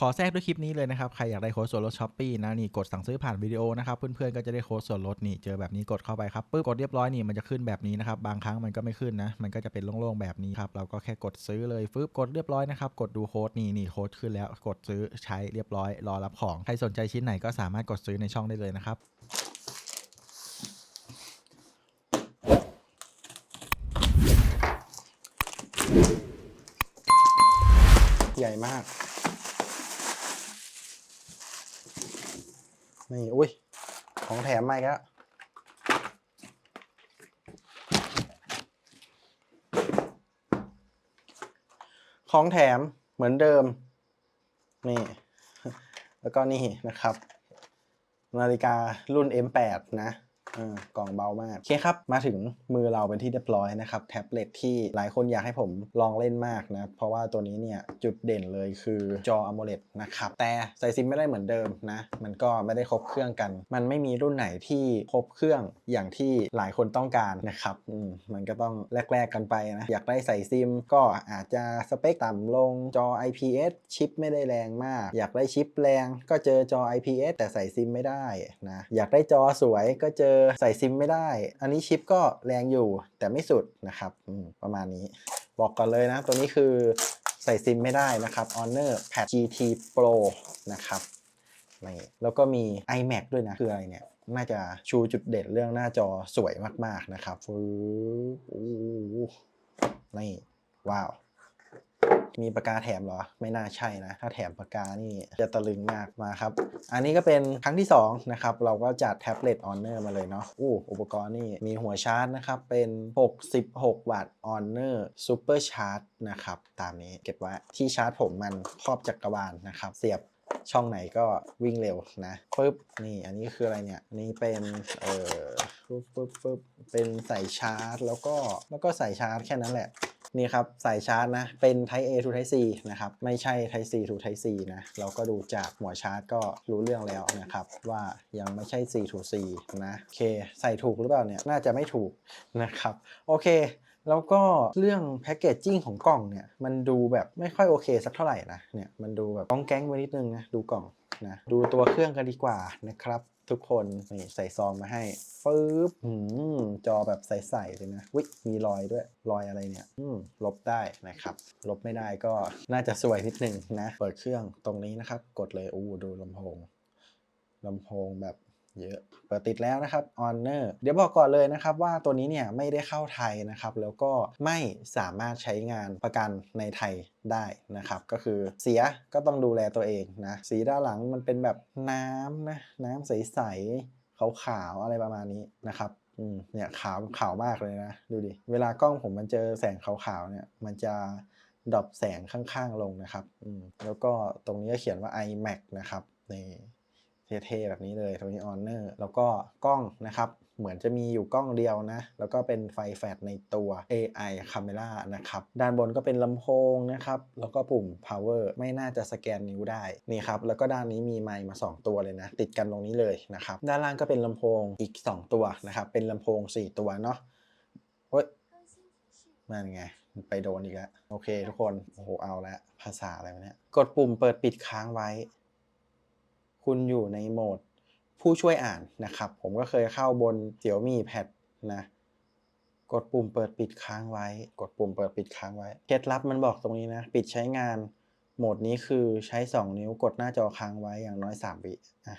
ขอแทรกด้วยคลิปนี้เลยนะครับ ใครอยากได้โค้ดส่วนลดช้อปปี้นะนี่กดสั่งซื้อผ่านวิดีโอนะครับ เพื่อนๆก็จะได้โค้ดส่วนลดนี่เจอแบบนี้กดเข้าไปครับปึ๊บกดเรียบร้อยนี่มันจะขึ้นแบบนี้นะครับ บางครั้งมันก็ไม่ขึ้นนะ มันก็จะเป็นโล่งๆแบบนี้ครับ เราก็แค่กดซื้อเลยฟึ๊บกดเรียบร้อยนะครับ กดดูโค้ดนี่นี่โค้ดขึ้นแล้วกดซื้อใช้เรียบร้อย รอรับของ ใครสนใจชิ้นไหนก็สามารถกดซื้อในช่องได้เลยนะครับใหญ่มาก นี่อุ้ยของแถมมาอีกแล้วของแถมเหมือนเดิม นี่ แล้วก็นี่นะครับ นาฬิการุ่น M8 นะ กล่องเบามากโอเคครับ มาถึงมือเราเป็นที่เรียบร้อยนะครับ แท็บเล็ตที่หลายคนอยากให้ผมลองเล่นมากนะ เพราะว่าตัวนี้เนี่ย จุดเด่นเลยคือจอ AMOLED นะครับ แต่ใส่ซิมไม่ได้เหมือนเดิมนะ มันก็ไม่ได้ครบเครื่องกัน มันไม่มีรุ่นไหนที่ครบเครื่องอย่างที่หลายคนต้องการนะครับอืมมันก็ต้องแลกๆกันไปนะอยากได้ใส่ซิมก็อาจจะสเปคต่ำลงจอ IPS ชิปไม่ได้แรงมาก อยากได้ชิปแรงก็เจอจอ IPS แต่ใส่ซิมไม่ได้นะอยากได้จอสวยก็เจอใส่ซิมไม่ได้ อันนี้ชิปก็แรงอยู่แต่ไม่สุดนะครับประมาณนี้ บอกก่อนเลยนะ ตัวนี้คือใส่ซิมไม่ได้นะครับ Honor Pad GT Pro นะครับนี่แล้วก็มี iMac ด้วยนะ คืออะไรเนี่ย น่าจะชูจุดเด่นเรื่องหน้าจอสวยมาก ๆ นะครับฟื้อนี่ว้าว มีปากกาแถมเหรอ ไม่น่าใช่นะ ถ้าแถมปากกานี่จะตะลึงมากมาครับ อันนี้ก็เป็นครั้งที่2นะครับเราก็จัดแท็บเล็ต Honor มาเลยเนาะอู้อุปกรณ์นี่มีหัวชาร์จนะครับ เป็น 66 วัตต์ Honor Super Charge นะครับ ตามนี้เก็บไว้ที่ชาร์จผมมันครอบจักรวาลนะครับ เสียบช่องไหนก็วิ่งเร็วนะปึ๊บนี่อันนี้คืออะไรเนี่ยนนี้เป็นเอ่อปึ๊บปึ๊บปึ๊บเป็นใส่ชาร์จ แล้วก็แล้วก็ใส่ชาร์จแค่นั้นแหละ นี่ครับใส่ชาร์จนะ เป็น Type A to Type C นะครับ ไม่ใช่ Type C to Type C นะ เราก็ดูจากหัวชาร์จก็รู้เรื่องแล้วนะครับ ว่ายังไม่ใช่ C to C นะโอเค ใส่ถูกหรือเปล่าเนี่ย น่าจะไม่ถูกนะครับ โอเคแล้วก็เรื่องแพคเกจจิ้งของกล่องเนี่ย มันดูแบบไม่ค่อยโอเคสักเท่าไหร่นะเนี่ยมันดูแบบก้องแก๊งไปนิดนึงนะ ดูกล่องนะดูตัวเครื่องกันดีกว่านะครับ ทุกคนนี่ใส่ซองมาให้ฟืบหืมจอแบบใสๆเลยนะวิมีรอยด้วยรอยอะไรเนี่ย อืมลบได้นะครับ ลบไม่ได้ก็น่าจะสวยนิดนึงนะ เปิดเครื่องตรงนี้นะครับ กดเลยอู้ดูลำโพงลำโพงแบบ เยอะ เปิดติดแล้วนะครับ Honor เดี๋ยวบอกก่อนเลยนะครับว่าตัวนี้เนี่ยไม่ได้เข้าไทยนะครับ แล้วก็ไม่สามารถใช้งานประกันในไทยได้นะครับ ก็คือเสียก็ต้องดูแลตัวเองนะ สีด้านหลังมันเป็นแบบน้ำนะน้ำใสๆขาวๆอะไรประมาณนี้นะครับเนี่ยขาวขาวมากเลยนะ ดูดิ เวลากล้องผมมันเจอแสงขาวๆเนี่ยมันจะดรอปแสงข้างๆลงนะครับแล้วก็ตรงนี้ก็เขียนว่า iMac นะครับนี่ เท่ๆแบบนี้เลยตรงนี้ Honor แล้วก็กล้องนะครับ เหมือนจะมีอยู่กล้องเดียวนะ แล้วก็เป็นไฟแฟลชในตัว AI Camera นะครับ ด้านบนก็เป็นลำโพงนะครับ แล้วก็ปุ่ม power ไม่น่าจะสแกนนิ้วได้ นี่ครับ แล้วก็ด้านนี้มีไมค์มา 2 ตัวเลยนะ ติดกันตรงนี้เลยนะครับ ด้านล่างก็เป็นลำโพงอีก 2 ตัวนะครับ เป็นลำโพง 4 ตัวเนาะเฮ้ยนั่นไงไปโดนอีกแล้ว โอเคทุกคน โอ้โห เอาละภาษาอะไรวะเนี่ย กดปุ่มเปิดปิดค้างไว้ คุณอยู่ในโหมดผู้ช่วยอ่านนะครับ ผมก็เคยเข้าบนเสี่ยวมี่แพดนะ กดปุ่มเปิดปิดค้างไว้ กดปุ่มเปิดปิดค้างไว้ เคล็ดลับมันบอกตรงนี้นะ ปิดใช้งาน โหมดนี้คือใช้ 2 นิ้วกดหน้าจอค้างไว้อย่างน้อย3วิอะ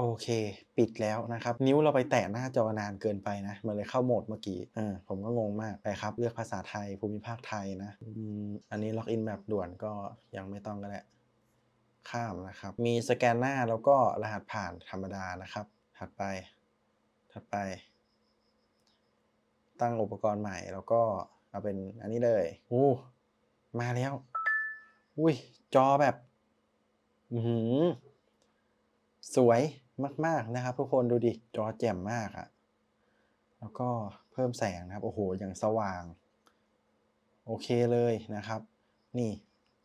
โอเค ปิดแล้วนะครับ นิ้วเราไปแตะหน้าจอนานเกินไปนะ มันเลยเข้าโหมดเมื่อกี้เออผมก็งงมากไปครับ เลือกภาษาไทยภูมิภาคไทยนะอันนี้ล็อกอินแบบด่วนก็ยังไม่ต้องก็ได้ข้ามนะครับ มีสแกนหน้าแล้วก็รหัสผ่านธรรมดานะครับ ถัดไป ถัดไป ตั้งอุปกรณ์ใหม่แล้วก็เอาเป็นอันนี้เลยอู้มาแล้ว อุ้ยจอแบบ อือหือสวย มากๆนะครับ ทุกคนดูดิจอแจ่มมากอะแล้วก็เพิ่มแสงนะครับ โอ้โหอย่างสว่าง โอเคเลยนะครับ นี่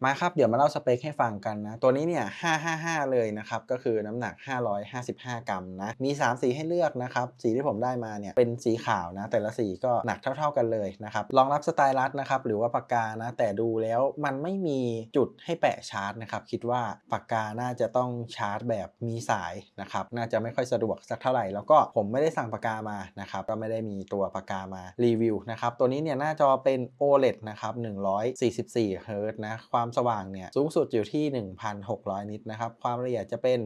มาครับ เดี๋ยวมาเล่าสเปคให้ฟังกันนะ ตัวนี้เนี่ย 555 เลยนะครับ ก็คือน้ำหนัก 555 กรัมนะ มี 3 สีให้เลือกนะครับ สีที่ผมได้มาเนี่ย เป็นสีขาวนะ แต่ละสีก็หนักเท่า ๆกันเลยนะครับ รองรับสไตลัสนะครับ หรือว่าปากกานะ แต่ดูแล้วมันไม่มีจุดให้แปะชาร์จนะครับ คิดว่าปากกาน่าจะต้องชาร์จแบบมีสายนะครับ น่าจะไม่ค่อยสะดวกสักเท่าไหร่ แล้วก็ผมไม่ได้สั่งปากกามานะครับ ก็ไม่ได้มีตัวปากกามารีวิวนะครับ ตัวนี้เนี่ยหน้าจอเป็น OLED นะครับ144เฮิร์ตซ์นะ ความสว่างเนี่ยสูงสุดอยู่ที่ 1,600 นิตนะครับ ความละเอียดจะเป็น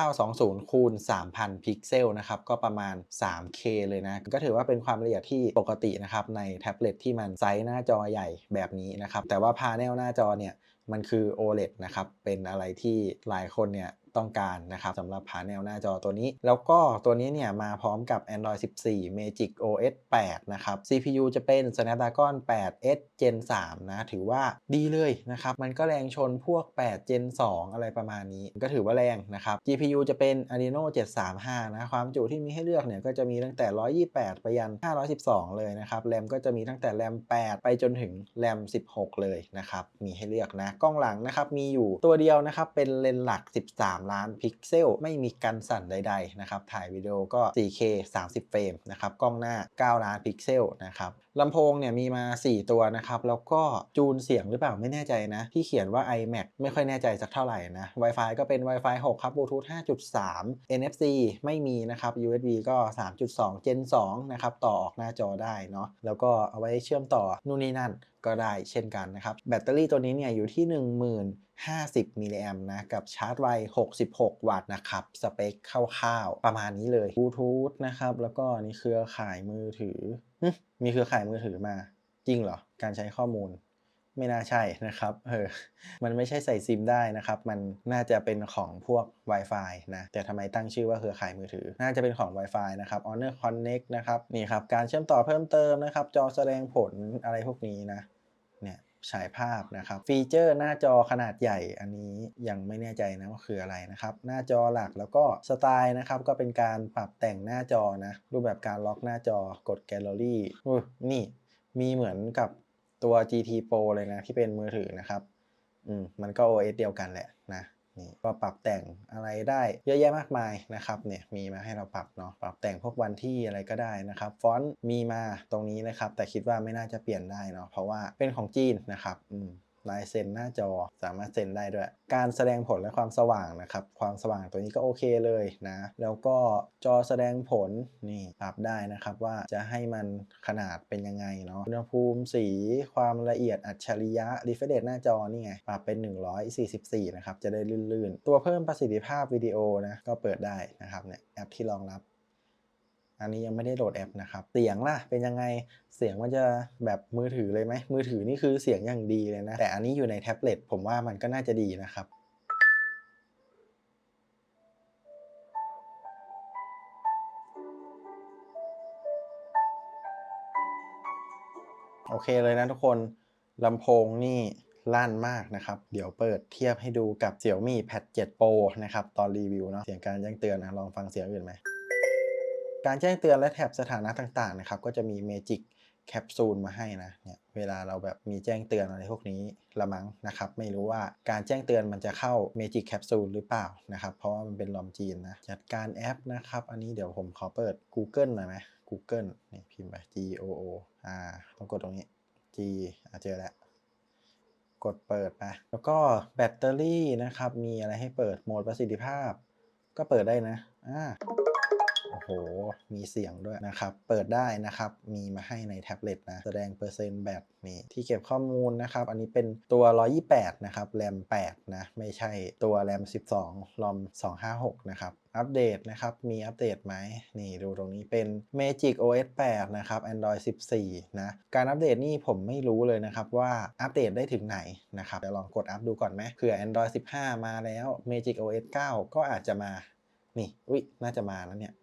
1920คูณ3,000 พิกเซลนะครับ ก็ประมาณ 3K เลยนะ ก็ถือว่าเป็นความละเอียดที่ปกตินะครับ ในแท็บเล็ตที่มันไซส์หน้าจอใหญ่แบบนี้นะครับ แต่ว่าพาเนลหน้าจอเนี่ยมันคือ OLED นะครับ เป็นอะไรที่หลายคนเนี่ย ต้องการนะครับสำหรับผาแนวหน้าจอตัวนี้ แล้วก็ตัวนี้เนี่ยมาพร้อมกับ Android 14 Magic OS 8 นะครับ CPU จะเป็น Snapdragon 8 S Gen 3 นะ ถือว่าดีเลยนะครับ มันก็แรงชนพวก 8 Gen 2 อะไรประมาณนี้ ก็ถือว่าแรงนะครับ GPU จะเป็น Adreno 735 นะ ความจุที่มีให้เลือกเนี่ยก็จะมีตั้งแต่ 128 ไปยัน 512 เลยนะครับ แรมก็จะมีตั้งแต่แรม 8 ไปจนถึงแรม 16 เลยนะครับ มีให้เลือกนะ กล้องหลังนะครับ มีอยู่ตัวเดียวนะครับ เป็นเลนส์หลัก 13ล้านพิกเซล ไม่มีกันสั่นใดๆนะครับ ถ่ายวิดีโอก็ 4K 30 เฟรมนะครับ กล้องหน้า 9 ล้านพิกเซลนะครับลำโพงเนี่ยมีมา 4 ตัวนะครับ แล้วก็จูนเสียงหรือเปล่าไม่แน่ใจนะ ที่เขียนว่า iMac ไม่ค่อยแน่ใจสักเท่าไหร่นะ Wi-Fi ก็เป็น Wi-Fi 6 ครับ Bluetooth 5.3 NFC ไม่มีนะครับ USB ก็ 3.2 Gen 2 นะครับ ต่อออกหน้าจอได้เนาะแล้วก็เอาไว้เชื่อมต่อนู่นนี่นั่นก็ได้เช่นกันนะครับ แบตเตอรี่ตัวนี้เนี่ยอยู่ที่ 50 มิลลิแอมนะ กับชาร์จไว 66 วัตต์นะครับ สเปคคร่าวๆ ประมาณนี้เลยบลูทูธนะครับ แล้วก็นี่เครือข่ายมือถือ มีเครือข่ายมือถือมา จริงเหรอ การใช้ข้อมูลไม่น่าใช่นะครับ เออ มันไม่ใช่ใส่ซิมได้นะครับ มันน่าจะเป็นของพวก Wi-Fi นะ แต่ทำไมตั้งชื่อว่าเครือข่ายมือถือ น่าจะเป็นของ Wi-Fi นะครับ Honor Connect นะครับ นี่ครับ การเชื่อมต่อเพิ่มเติมนะครับ จอแสดงผลอะไรพวกนี้นะ ฉายภาพนะครับ ฟีเจอร์หน้าจอขนาดใหญ่อันนี้ยังไม่แน่ใจนะว่าคืออะไรนะครับ หน้าจอหลักแล้วก็สไตล์นะครับ ก็เป็นการปรับแต่งหน้าจอนะ รูปแบบการล็อกหน้าจอกดแกลเลอรี่นี่มีเหมือนกับตัว GT Pro เลยนะ ที่เป็นมือถือนะครับ อืม มันก็ OS เดียวกันแหละนะ นี่ก็ปรับแต่งอะไรได้เยอะแยะมากมายนะครับเนี่ยมีมาให้เราปรับเนาะปรับแต่งพวกวันที่อะไรก็ได้นะครับฟอนต์มีมาตรงนี้นะครับ แต่คิดว่าไม่น่าจะเปลี่ยนได้เนาะเพราะว่าเป็นของจีนนะครับอืม ลายเซ็นหน้าจอสามารถเซ็นได้ด้วย การแสดงผลและความสว่างนะครับ ความสว่างตัวนี้ก็โอเคเลยนะ แล้วก็จอแสดงผลนี่ปรับได้นะครับว่าจะให้มันขนาดเป็นยังไงเนาะอุณหภูมิสีความละเอียดอัจฉริยะ refresh หน้าจอนี่ไงปรับเป็น 144 นะครับ จะได้ลื่นๆ ตัวเพิ่มประสิทธิภาพวิดีโอนะก็เปิดได้นะครับเนี่ยแอปที่รองรับ อันนี้ยังไม่ได้โหลดแอปนะครับ เสียงล่ะเป็นยังไง เสียงมันจะแบบมือถือเลยไหม มือถือนี่คือเสียงอย่างดีเลยนะ แต่อันนี้อยู่ในแท็บเล็ตผมว่ามันก็น่าจะดีนะครับโอเคเลยนะทุกคนลำโพงนี่ลั่นมากนะครับ เดี๋ยวเปิดเทียบให้ดูกับ Xiaomi Pad 7 Pro นะครับ ตอนรีวิวเนาะเสียงการแจ้งเตือนนะลองฟังเสียงอื่นไหม การแจ้งเตือนและแถบสถานะต่างๆนะครับก็จะมี Magic แคปซูลมาให้นะเนี่ยเวลาเราแบบมีแจ้งเตือนอะไรพวกนี้ละมั้งนะครับ ไม่รู้ว่าการแจ้งเตือนมันจะเข้า Magic Capsule หรือเปล่านะครับ เพราะว่ามันเป็นลอมจีนนะจัดการแอปนะครับ อันนี้เดี๋ยวผมขอเปิด Google หน่อยไหม Google นี่พิมพ์ไป G O O อ่าต้องกดตรงนี้ G อะเจอแล้วกดเปิดไปแล้วก็แบตเตอรี่นะครับ มีอะไรให้เปิดโหมดประสิทธิภาพ ก็เปิดได้นะอ่า โห มีเสียงด้วยนะครับ เปิดได้นะครับ มีมาให้ในแท็บเล็ตนะ แสดงเปอร์เซ็นต์แบตนี่ที่เก็บข้อมูลนะครับ อันนี้เป็นตัว 128 นะครับ แรม 8 นะ ไม่ใช่ตัวแรม 12 รอม 256 นะครับอัปเดตนะครับ มีอัปเดตไหมนี่ดูตรงนี้เป็น Magic OS 8 นะครับ Android 14 นะ การอัปเดตนี่ผมไม่รู้เลยนะครับว่าอัปเดตได้ถึงไหนนะครับเดี๋ยวลองกดอัปดูก่อนไหมเผื่อ Android 15 มาแล้ว Magic OS 9 ก็อาจจะมา นี่ อุ้ยน่าจะมาแล้วเนี่ย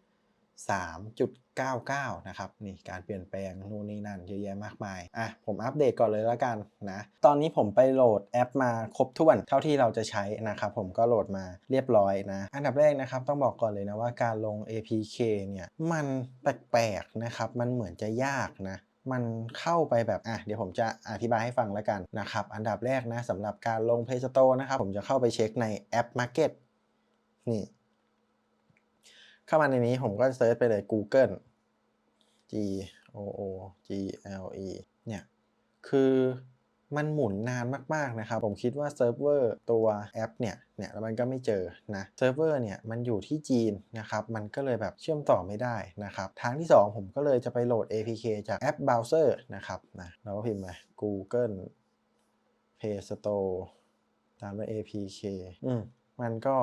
3.99 นะครับนี่การเปลี่ยนแปลงนู่นนี่นั่นเยอะแยะมากมายอะผมอัปเดตก่อนเลยแล้วกันนะ ตอนนี้ผมไปโหลดแอปมาครบถ้วนเท่าที่เราจะใช้นะครับผมก็โหลดมาเรียบร้อยนะ อันดับแรกนะครับต้องบอกก่อนเลยนะว่าการลง APK เนี่ยมันแปลกๆนะครับมันเหมือนจะยากนะมันเข้าไปแบบ อะ เดี๋ยวผมจะอธิบายให้ฟังแล้วกันนะครับ อันดับแรกนะสำหรับการลง Play Store นะครับ ผมจะเข้าไปเช็คในแอป Market นี่ เข้ามาในนี้ผมก็เซิร์ชไปเลย Google G O O G L E เนี่ย คือมันหมุนนานมาก ๆ นะครับ ผมคิดว่าเซิร์ฟเวอร์ตัวแอปเนี่ย เนี่ยแล้วมันก็ไม่เจอนะเซิร์ฟเวอร์เนี่ย มันอยู่ที่จีนนะครับ มันก็เลยแบบเชื่อมต่อไม่ได้นะครับ ทางที่ 2 ผมก็เลยจะไปโหลด APK จากแอปเบราว์เซอร์นะครับนะเราก็พิมพ์ไป Google Play Store ตามด้วย APK อืมมันก็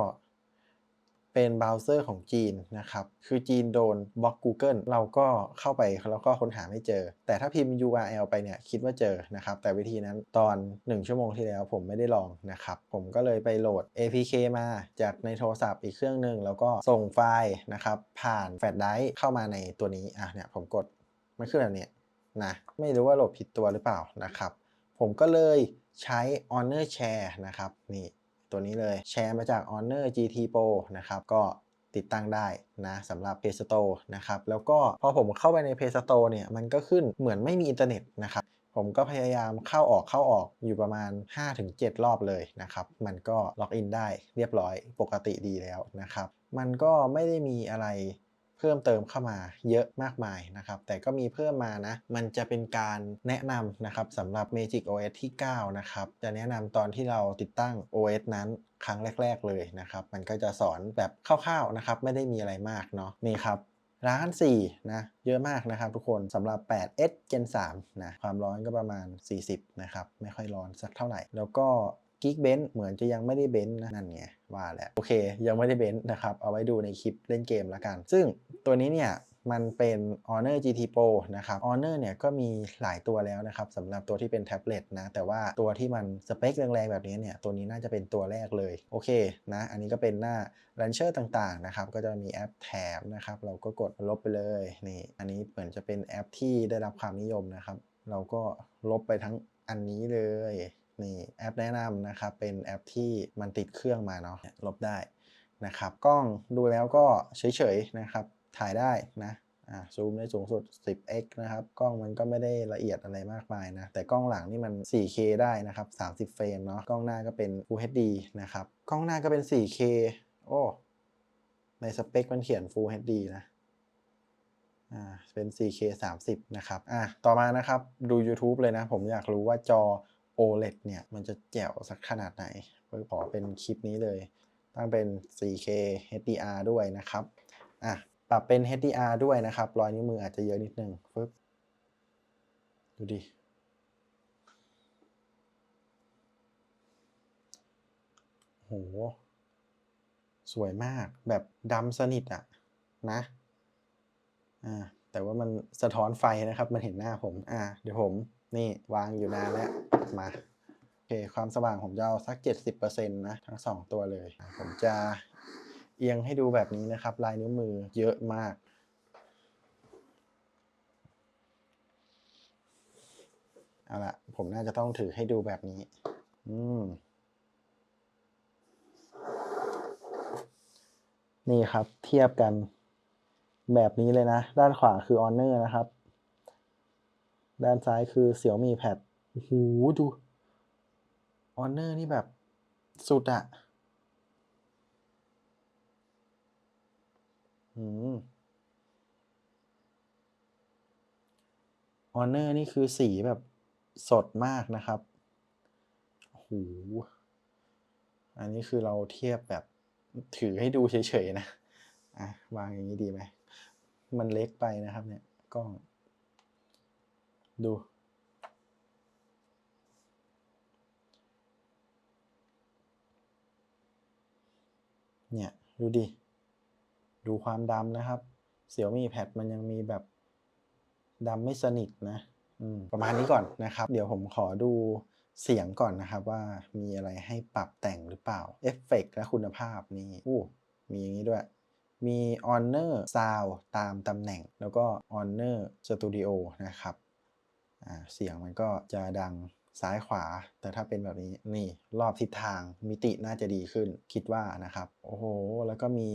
เป็นเบราว์เซอร์ของจีนนะครับ คือจีนโดนบล็อก Google เราก็เข้าไปแล้วก็ค้นหาไม่เจอ แต่ถ้าพิมพ์ URL ไปเนี่ยคิดว่าเจอนะครับ แต่วิธีนั้นตอน 1 ชั่วโมงที่แล้วผมไม่ได้ลองนะครับ ผมก็เลยไปโหลด APK มาจากในโทรศัพท์อีกเครื่องหนึ่งแล้วก็ส่งไฟล์นะครับ ผ่านแฟลชไดรฟ์เข้ามาในตัวนี้อะเนี่ยผมกดมันขึ้นแบบนี้นะไม่รู้ว่าโหลดผิดตัวหรือเปล่านะครับ ผมก็เลยใช้ Honor Share นะครับนี่ ตัวนี้เลยแชร์มาจาก Honor GT Pro นะครับก็ติดตั้งได้นะสำหรับ Play Store นะครับแล้วก็พอผมเข้าไปใน Play Store เนี่ยมันก็ขึ้นเหมือนไม่มีอินเทอร์เน็ตนะครับผมก็พยายามเข้าออกเข้าออกอยู่ประมาณ 5-7 รอบเลยนะครับ มันก็ล็อกอินได้เรียบร้อยปกติดีแล้วนะครับ มันก็ไม่ได้มีอะไร เพิ่มเติมเข้ามาเยอะมากมายนะครับ แต่ก็มีเพิ่มมานะ มันจะเป็นการแนะนำนะครับสำหรับ Magic OS ที่ 9 นะครับ จะแนะนำตอนที่เราติดตั้ง OS นั้นครั้งแรก ๆ เลยนะครับ มันก็จะสอนแบบคร่าวๆนะครับ ไม่ได้มีอะไรมากเนาะ นี่ครับร้าน4นะเยอะมากนะครับทุกคนสำหรับ 8S Gen 3นะความร้อนก็ประมาณ 40 นะครับ ไม่ค่อยร้อนสักเท่าไหร่ แล้วก็กิ๊กเบนเหมือนจะยังไม่ได้เบนนะนั่นไง ว่าแหละ โอเคยังไม่ได้เบนนะครับ เอาไว้ดูในคลิปเล่นเกมแล้วกัน ซึ่งตัวนี้เนี่ยมันเป็น Honor GT Pro นะครับ Honor เนี่ยก็มีหลายตัวแล้วนะครับสำหรับตัวที่เป็นแท็บเล็ตนะ แต่ว่าตัวที่มันสเปคแรงๆ แบบนี้เนี่ย ตัวนี้น่าจะเป็นตัวแรกเลย โอเคนะ อันนี้ก็เป็นหน้า Launcher ต่างๆ นะครับ ก็จะมีแอปแถมนะครับ เราก็กดลบไปเลย นี่ อันนี้เหมือนจะเป็นแอปที่ได้รับความนิยมนะครับ เราก็ลบไปทั้งอันนี้เลย นี่แอปแนะนำนะครับเป็นแอปที่มันติดเครื่องมาเนาะลบได้นะครับกล้องดูแล้วก็เฉยๆนะครับถ่ายได้นะซูมได้สูงสุด 10x นะครับ กล้องมันก็ไม่ได้ละเอียดอะไรมากมายนะ แต่กล้องหลังนี่มัน 4K ได้นะครับ 30 เฟรมเนาะ กล้องหน้าก็เป็น Full HD นะครับ กล้องหน้าก็เป็น 4K โอ้ ในสเปคมันเขียน Full HD นะ อ่า เป็น 4K 30 นะครับ อะ ต่อมานะครับ ดู YouTube เลยนะ ผมอยากรู้ว่าจอ OLED เนี่ยมันจะแจ๋วสักขนาดไหนก็ขอเป็นคลิปนี้เลย ตั้งเป็น 4K HDR ด้วยนะครับอะปรับเป็น HDR ด้วยนะครับ รอยนิ้วมืออาจจะเยอะนิดนึงฟึบดูดิโห สวยมากแบบดำสนิทอะนะอ่าแต่ว่ามันสะท้อนไฟนะครับ มันเห็นหน้าผม อ่า เดี๋ยวผม นี่วางอยู่นานแล้วมาโอเคความสว่างผมจะเอาสัก 70%นะทั้ง 2 ตัวเลย ผมจะเอียงให้ดูแบบนี้นะครับ ลายนิ้วมือเยอะมากเอาละผมน่าจะต้องถือให้ดูแบบนี้ อืม นี่ครับเทียบกันแบบนี้เลยนะ ด้านขวาคือ Honor นะครับ ด้านซ้ายคือ Xiaomi Pad โอ้โหดู Honor นี่แบบ สุดอะอืม Honor นี่คือสีแบบสดมากนะครับโอ้โหอันนี้คือเราเทียบแบบถือให้ดูเฉยๆนะ อะ วางอย่างนี้ดีไหม มันเล็กไปนะครับเนี่ยกล้อง ดู เนี่ย ดูดิ ดูความดำนะครับเสี่ยวมีแพดมันยังมีแบบดำไม่สนิทนะประมาณนี้ก่อนนะครับ เดี๋ยวผมขอดูเสียงก่อนนะครับว่ามีอะไรให้ปรับแต่งหรือเปล่า เอฟเฟกต์และคุณภาพนี่อู้มีอย่างนี้ด้วย มี Honor Sound ตามตำแหน่ง แล้วก็ Honor Studio นะครับ เสียงมันก็จะดังซ้ายขวา แต่ถ้าเป็นแบบนี้นี่รอบทิศทางมิติน่าจะดีขึ้นคิดว่านะครับ โอ้โห แล้วก็มี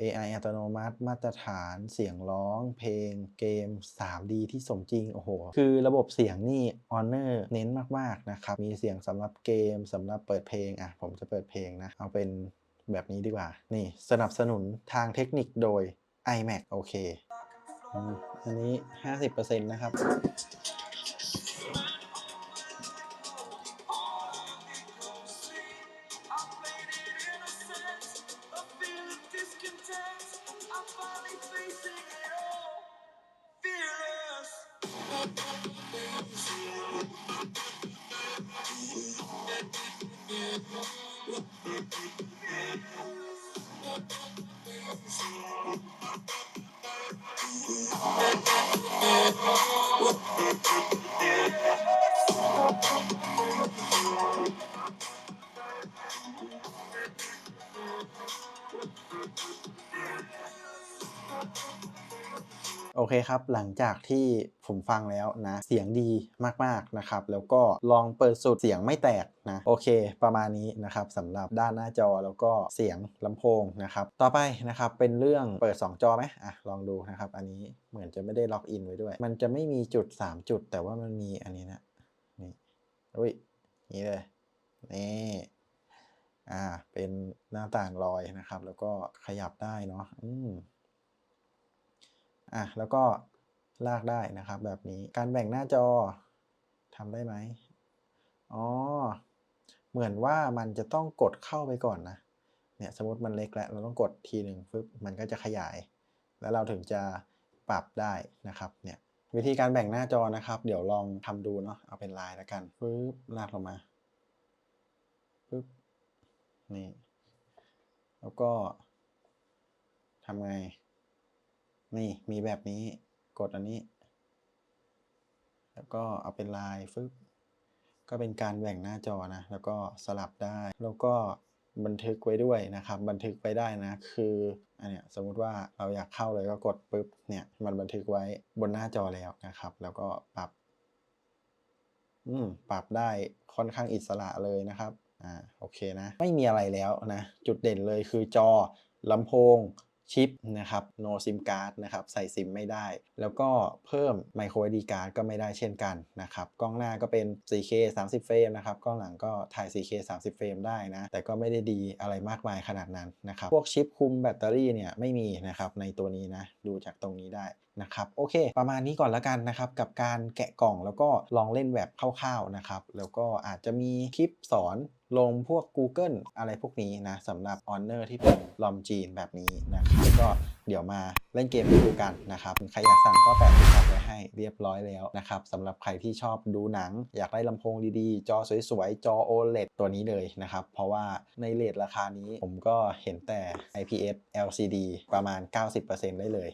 AI อัตโนมัติ มาตรฐานเสียงร้อง เพลง เกม 3D ที่สมจริง โอ้โห คือระบบเสียงนี่ Honor เน้นมาก ๆ นะครับ มีเสียงสำหรับเกมสำหรับเปิดเพลง อะ ผมจะเปิดเพลงนะ เอาเป็นแบบนี้ดีกว่า นี่สนับสนุนทางเทคนิคโดย iMac โอเค อันนี้ 50%นะครับ โอ เคครับหลังจากที่ผมฟังแล้วนะ เสียงดีมากๆนะครับ แล้วก็ลองเปิดสุดเสียงไม่แตกนะโอเค ประมาณนี้นะครับสำหรับด้านหน้าจอแล้วก็เสียงลำโพงนะครับ ต่อไปนะครับเป็นเรื่องเปิด 2 จอไหมอะลองดูนะครับ อันนี้เหมือนจะไม่ได้ล็อกอินไว้ด้วย มันจะไม่มีจุด 3 จุด แต่ว่ามันมีอันนี้นะนี่อุ้ยนี่เลยนี่อ่าเป็นหน้าต่างลอยนะครับ แล้วก็ขยับได้เนาะอืม อะแล้วก็ลากได้นะครับ แบบนี้การแบ่งหน้าจอทำได้ไหมอ๋อเหมือนว่ามันจะต้องกดเข้าไปก่อนนะเนี่ยสมมติมันเล็กแล้วเราต้องกดทีหนึ่งฟึบมันก็จะขยาย แล้วเราถึงจะปรับได้นะครับเนี่ยวิธีการแบ่งหน้าจอนะครับ เดี๋ยวลองทำดูเนาะเอาเป็นลายแล้วกันฟึบลากลงมาฟึบนี่แล้วก็ทำไง นี่มีแบบนี้กดอันนี้ แล้วก็เอาเป็นลายฟึบก็เป็นการแบ่งหน้าจอนะ แล้วก็สลับได้ แล้วก็บันทึกไว้ด้วยนะครับ บันทึกไปได้นะ คืออันเนี้ยสมมุติว่าเราอยากเข้าเลยก็กดปุ๊บเนี่ยมันบันทึกไว้บนหน้าจอแล้วนะครับ แล้วก็ปรับ อืมปรับได้ค่อนข้างอิสระเลยนะครับอ่าโอเคนะ ไม่มีอะไรแล้วนะ จุดเด่นเลยคือจอลำโพง ชิปนะครับ no sim card นะครับใส่ซิมไม่ได้ แล้วก็เพิ่ม micro SD card ก็ไม่ได้เช่นกันนะครับ กล้องหน้าก็เป็น 4K 30 เฟรมนะครับ กล้องหลังก็ถ่าย 4K 30 เฟรมได้นะ แต่ก็ไม่ได้ดีอะไรมากมายขนาดนั้นนะครับ พวกชิปคุมแบตเตอรี่เนี่ยไม่มีนะครับในตัวนี้นะ ดูจากตรงนี้ได้นะครับโอเค ประมาณนี้ก่อนแล้วกันนะครับ กับการแกะกล่องแล้วก็ลองเล่นแบบคร่าวๆนะครับ แล้วก็อาจจะมีคลิปสอน ลงพวก Google อะไรพวกนี้นะสำหรับ Honor ที่เป็นลอมจีนแบบนี้นะครับก็เดี๋ยวมาเล่นเกมดูกันนะครับใครอยากสั่งก็แปะที่ทักไว้ให้เรียบร้อยแล้วนะครับสำหรับใครที่ชอบดูหนัง อยากได้ลำโพงดีๆ จอสวยๆ จอ OLED ตัวนี้เลยนะครับ เพราะว่าในเลทราคานี้ผมก็เห็นแต่ IPS LCD ประมาณ 90%ได้เลย